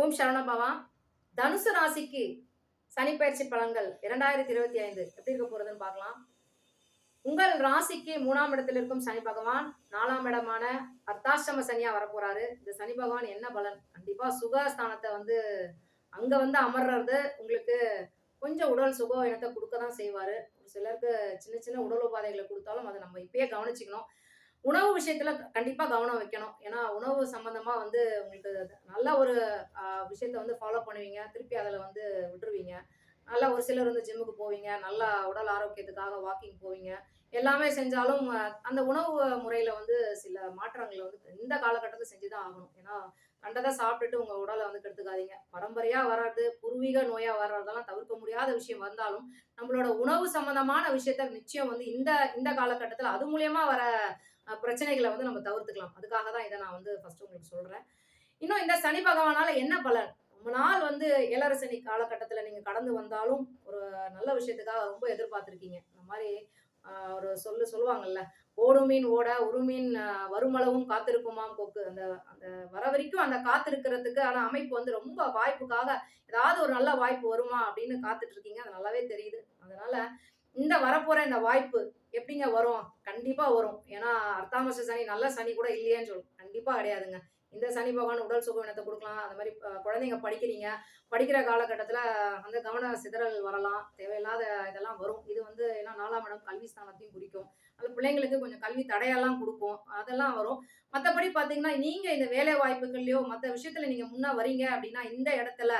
ஓம் சரவணபவா தனுசு ராசிக்கு சனிப்பயிற்சி பலன்கள் இரண்டாயிரத்தி இருபத்தி ஐந்து எப்படி இருக்க போறதுன்னு பார்க்கலாம். உங்கள் ராசிக்கு மூணாம் இடத்தில் இருக்கும் சனி பகவான் நாலாம் இடமான அர்த்தாஷ்டம சனியா வரப்போறாரு. இந்த சனி பகவான் என்ன பலன்? கண்டிப்பா சுகஸ்தானத்தை வந்து அங்க வந்து அமர்றது உங்களுக்கு கொஞ்சம் உடல் சுக இனத்தை கொடுக்க தான் செய்வாரு. ஒரு சிலருக்கு சின்ன சின்ன உடல் உபாதைகளை கொடுத்தாலும் அதை நம்ம இப்பயே கவனிச்சுக்கணும். உணவு விஷயத்துல கண்டிப்பா கவனம் வைக்கணும். ஏன்னா உணவு சம்பந்தமா வந்து உங்களுக்கு நல்ல ஒரு விஷயத்த வந்து ஃபாலோ பண்ணுவீங்க. திருப்பி அதில் வந்து விட்டுருவீங்க. நல்லா ஒரு சிலர் வந்து ஜிம்முக்கு போவீங்க நல்லா உடல் ஆரோக்கியத்துக்காக வாக்கிங் போவீங்க. எல்லாமே செஞ்சாலும் அந்த உணவு முறையில வந்து சில மாற்றங்களை வந்து இந்த காலகட்டத்தில் செஞ்சு தான் ஆகணும். ஏன்னா கண்டதை சாப்பிட்டுட்டு உங்க உடலை வந்து கெடுத்துக்காதீங்க. பரம்பரையா வர்றது பூர்வீக நோயா வர்றதெல்லாம் தவிர்க்க முடியாத விஷயம் வந்தாலும் நம்மளோட உணவு சம்பந்தமான விஷயத்த நிச்சயம் வந்து இந்த இந்த காலகட்டத்தில் அது மூலியமா வர பிரச்சனைகளை வந்து நம்ம தவிர்த்துக்கலாம். அதுக்காக தான் இதை நான் வந்து ஃபர்ஸ்ட் உங்களுக்கு சொல்றேன். இன்னும் இந்த சனி பகவானால என்ன பலன்? ரொம்ப நாள் வந்து இளரசனி காலகட்டத்தில் நீங்கள் கடந்து வந்தாலும் ஒரு நல்ல விஷயத்துக்காக ரொம்ப எதிர்பார்த்துருக்கீங்க. இந்த மாதிரி ஒரு சொல்லு சொல்லுவாங்கல்ல ஓடும் மீன் ஓட ஒரு மீன் வருமளவும் காத்திருக்குமாம் கொக்கு அந்த அந்த வர வரைக்கும் அந்த காத்திருக்கிறதுக்கு ஆன அமைப்பு வந்து ரொம்ப வாய்ப்புக்காக ஏதாவது ஒரு நல்ல வாய்ப்பு வருமா அப்படின்னு காத்துட்டு இருக்கீங்க அது நல்லாவே தெரியுது. அதனால இந்த வரப்போற இந்த வாய்ப்பு எப்படிங்க வரும்? கண்டிப்பா வரும். ஏன்னா அர்த்தாமச சனி நல்ல சனி கூட இல்லையேன்னு சொல்லும். கண்டிப்பா கிடையாதுங்க. இந்த சனி பகவான் உடல் சுகவீனத்தை கொடுக்கலாம். அந்த மாதிரி குழந்தைங்க படிக்கிறீங்க. படிக்கிற காலகட்டத்தில் அந்த கவன சிதறல் வரலாம். தேவையில்லாத இதெல்லாம் வரும். இது வந்து ஏன்னா நாலாம் இடம் கல்வி ஸ்தானத்தையும் குறிக்கும். அது பிள்ளைங்களுக்கு கொஞ்சம் கல்வி தடையெல்லாம் கொடுக்கும். அதெல்லாம் வரும். மற்றபடி பார்த்தீங்கன்னா நீங்கள் இந்த வேலை வாய்ப்புகள்லையோ மற்ற விஷயத்தில் நீங்கள் முன்னே வரீங்க அப்படின்னா இந்த இடத்துல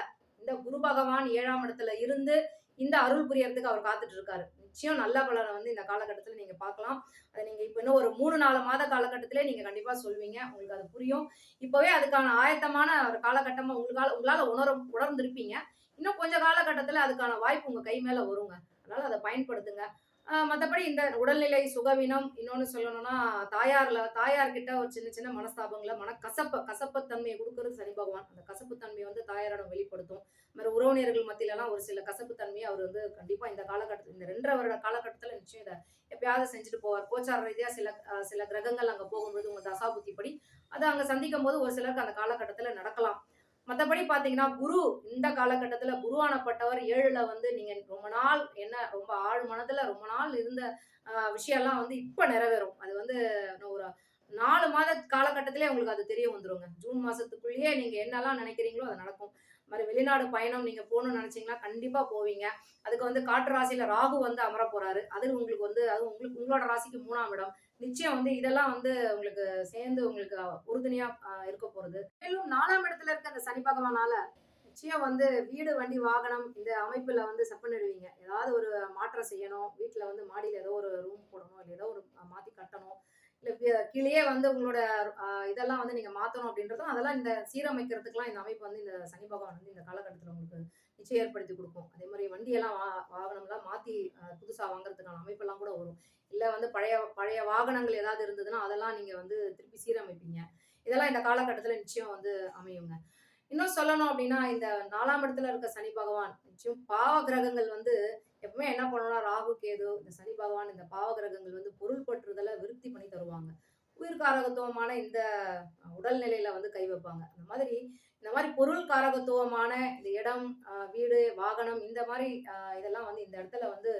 இந்த குரு பகவான் ஏழாம் இடத்துல இருந்து இந்த அருள் புரியறதுக்கு அவர் காத்துட்டு இருக்காரு. நிச்சயம் நல்ல பலனை வந்து இந்த காலகட்டத்தில் நீங்கள் பார்க்கலாம். அதை நீங்கள் இப்போ இன்னும் ஒரு மூணு நாலு மாத காலகட்டத்திலே நீங்கள் கண்டிப்பாக சொல்வீங்க. உங்களுக்கு அது புரியும். இப்போவே அதுக்கான ஆயத்தமான ஒரு காலகட்டமாக உங்களால் உங்களால் உணர உணர்ந்திருப்பீங்க. இன்னும் கொஞ்சம் காலகட்டத்தில் அதுக்கான வாய்ப்பு உங்க கை மேலே வருங்க. அதனால அதை பயன்படுத்துங்க. மற்றபடி இந்த உடல்நிலை சுகவீனம் இன்னொன்று சொல்லணும்னா தாயாரில் தாயார்கிட்ட ஒரு சின்ன சின்ன மனஸ்தாபங்களை மன கசப்ப கசப்புத்தன்மையை கொடுக்கறது சனி பகவான். அந்த கசப்புத்தன்மையை வந்து தாயாரிடம் வெளிப்படுத்தும். மாதிரி உறவினர்கள் மத்தியிலலாம் ஒரு சில கசப்புத்தன்மையை அவர் வந்து கண்டிப்பாக இந்த காலகட்டத்தில் இந்த ரெண்டரை வருட காலகட்டத்தில் நிச்சயம் இதை எப்பயாவது செஞ்சுட்டு போவார். கோச்சார ரீதியாக சில சில கிரகங்கள் அங்கே போகும்போது உங்கள் தசாபுத்தி படி அதை அங்கே சந்திக்கும் போது ஒரு சிலருக்கு அந்த காலகட்டத்தில் நடக்கலாம். மற்றபடி பார்த்தீங்கன்னா குரு இந்த காலகட்டத்துல குருவானப்பட்டவர் ஏழில் வந்து நீங்கள் ரொம்ப நாள் என்ன ரொம்ப ஆழ் மனதில் ரொம்ப நாள் இருந்த விஷயம்லாம் வந்து இப்போ நிறைவேறும். அது வந்து ஒரு நாலு மாத காலகட்டத்திலே உங்களுக்கு அது தெரிய வந்துருங்க. ஜூன் மாசத்துக்குள்ளேயே நீங்க என்னெல்லாம் நினைக்கிறீங்களோ அது நடக்கும். மாதிரி வெளிநாடு பயணம் நீங்க போகணும்னு நினைச்சீங்கன்னா கண்டிப்பா போவீங்க. அதுக்கு வந்து காற்று ராசியில ராகு வந்து அமர போறாரு. அது உங்களுக்கு வந்து அது உங்களுக்கு உங்களோட ராசிக்கு மூணாம் இடம். நிச்சயம் வந்து இதெல்லாம் வந்து உங்களுக்கு சேர்ந்து உங்களுக்கு உறுதுணையா இருக்க போறது. மேலும் நாலாம் இடத்துல இருக்க அந்த சனி பகவானால நிச்சயம் வந்து வீடு வண்டி வாகனம் இந்த அமைப்புல வந்து செப்பனிடுவீங்க. ஏதாவது ஒரு மாற்றம் செய்யணும். வீட்டுல வந்து மாடியில ஏதோ ஒரு ரூம் போடணும். இல்லை ஏதோ ஒரு மாத்தி கட்டணும். இல்லை கீழேயே வந்து உங்களோட இதெல்லாம் வந்து நீங்கள் மாற்றணும் அப்படின்றதும் அதெல்லாம் இந்த சீரமைக்கிறதுக்குலாம் இந்த அமைப்பு வந்து இந்த சனி பகவான் வந்து இந்த காலகட்டத்தில் உங்களுக்கு நிச்சயம் ஏற்படுத்தி கொடுக்கும். அதே மாதிரி வண்டியெல்லாம் வா வாகனம்லாம் மாற்றி புதுசாக வாங்குறதுக்கான அமைப்பெல்லாம் கூட வரும். இல்லை வந்து பழைய பழைய வாகனங்கள் ஏதாவது இருந்ததுன்னா அதெல்லாம் நீங்கள் வந்து திருப்பி சீரமைப்பீங்க. இதெல்லாம் இந்த காலகட்டத்தில் நிச்சயம் வந்து அமையுங்க. இன்னும் சொல்லணும் அப்படின்னா இந்த நாலாம் இடத்துல இருக்க சனி பகவான் நிச்சயம் பாவ கிரகங்கள் வந்து எப்பவுமே என்ன பண்ணணும்னா ராகு கேது இந்த சனி பகவான் இந்த பாவகிரகங்கள் வந்து பொருள் பற்றுதலை விருத்தி பண்ணி தருவாங்க. உயிர்காரகத்துவமான இந்த உடல்நிலையில வந்து கை வைப்பாங்க. அந்த மாதிரி இந்த மாதிரி பொருள் காரகத்துவமான இந்த இடம் வீடு வாகனம் இந்த மாதிரி இதெல்லாம் வந்து இந்த இடத்துல வந்து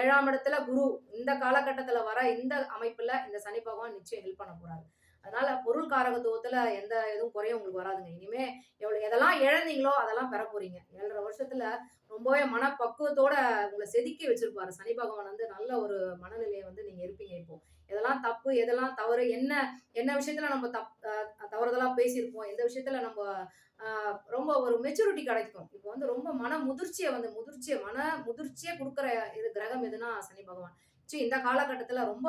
ஏழாம் இடத்துல குரு இந்த காலகட்டத்துல வர இந்த அமைப்புல இந்த சனி பகவான் நிச்சயம் ஹெல்ப் பண்ண போறாரு. அதனால பொருள் காரகத்துவத்துல எந்த இதுவும் குறையும் உங்களுக்கு வராதுங்க. இனிமே எவ்வளவு எதெல்லாம் இழந்தீங்களோ அதெல்லாம் பெற போறீங்க ஏழரை வருஷத்துல ரொம்பவே மனப்பக்குவத்தோட உங்களை செதுக்கி வச்சிருப்பாரு. சனி பகவான் வந்து நல்ல ஒரு மனநிலையை வந்து நீங்க இருப்பீங்க இப்போ. எதெல்லாம் தப்பு எதெல்லாம் தவறு என்ன என்ன விஷயத்துல நம்ம தப் அஹ் தவறுதலா பேசியிருப்போம் எந்த விஷயத்துல நம்ம ரொம்ப ஒரு மெச்சூரிட்டி கிடைக்கும். இப்போ வந்து ரொம்ப மன முதிர்ச்சியை வந்து முதிர்ச்சியை மன முதிர்ச்சியை கொடுக்குற இது கிரகம் எதுனா சனி பகவான். ச்சி இந்த காலகட்டத்தில் ரொம்ப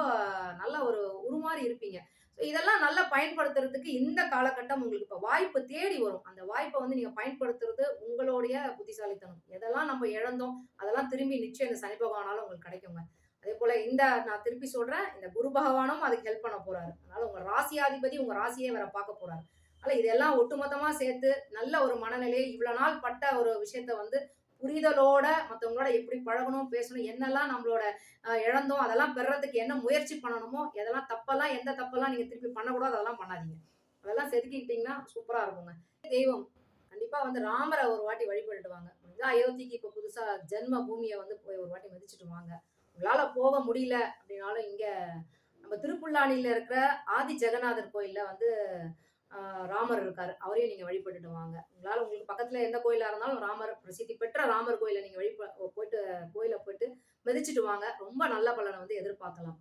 நல்ல ஒரு உருமாறி இருப்பீங்க. ஸோ இதெல்லாம் நல்லா பயன்படுத்துறதுக்கு இந்த காலகட்டம் உங்களுக்கு இப்போ வாய்ப்பு தேடி வரும். அந்த வாய்ப்பை வந்து நீங்கள் பயன்படுத்துறது உங்களுடைய புத்திசாலித்தனம். எதெல்லாம் நம்ம இழந்தோம் அதெல்லாம் திரும்பி நிச்சயம் இந்த சனி பகவானால உங்களுக்கு கிடைக்குங்க. அதே போல இந்த நான் திருப்பி சொல்றேன் இந்த குரு பகவானும் அதுக்கு ஹெல்ப் பண்ண போறாரு. அதனால உங்க ராசியாதிபதி உங்க ராசியே வேற பார்க்க போறாரு. அதனால இதெல்லாம் ஒட்டுமொத்தமா சேர்த்து நல்ல ஒரு மனநிலையை இவ்வளவு நாள் பட்ட ஒரு விஷயத்த வந்து புரிதலோட மற்றவங்களோட எப்படி பழகணும் பேசணும் என்னெல்லாம் நம்மளோட இழந்தோம் அதெல்லாம் பெறறதுக்கு என்ன முயற்சி பண்ணணுமோ எதெல்லாம் தப்பெல்லாம் எந்த தப்பெல்லாம் நீங்க திருப்பி பண்ணக்கூடாது அதெல்லாம் பண்ணாதீங்க. அதெல்லாம் செதுக்கிக்கிட்டீங்கன்னா சூப்பரா இருக்குங்க. தெய்வம் கண்டிப்பா வந்து ராமரை ஒரு வாட்டி வழிபட்டுவாங்க முடிஞ்சா அயோத்திக்கு இப்போ புதுசா ஜென்ம பூமியை வந்து போய் ஒரு வாட்டி மதிச்சுட்டு வாங்க உங்களால போக முடியல அப்படின்னாலும் இங்க நம்ம திருப்புல்லானில இருக்கிற ஆதி ஜெகநாதர் கோயிலில் வந்து ராமர் இருக்காரு. அவரையும் நீங்க வழிபட்டுட்டு வாங்க. உங்களால உங்களுக்கு பக்கத்துல எந்த கோயிலா இருந்தாலும் ராமர் பிரசித்தி பெற்ற ராமர் கோயிலை நீங்க வழிப போயிட்டு கோயில போயிட்டு மிதிச்சிட்டு வாங்க. ரொம்ப நல்ல பலனை வந்து எதிர்பார்க்கலாம்.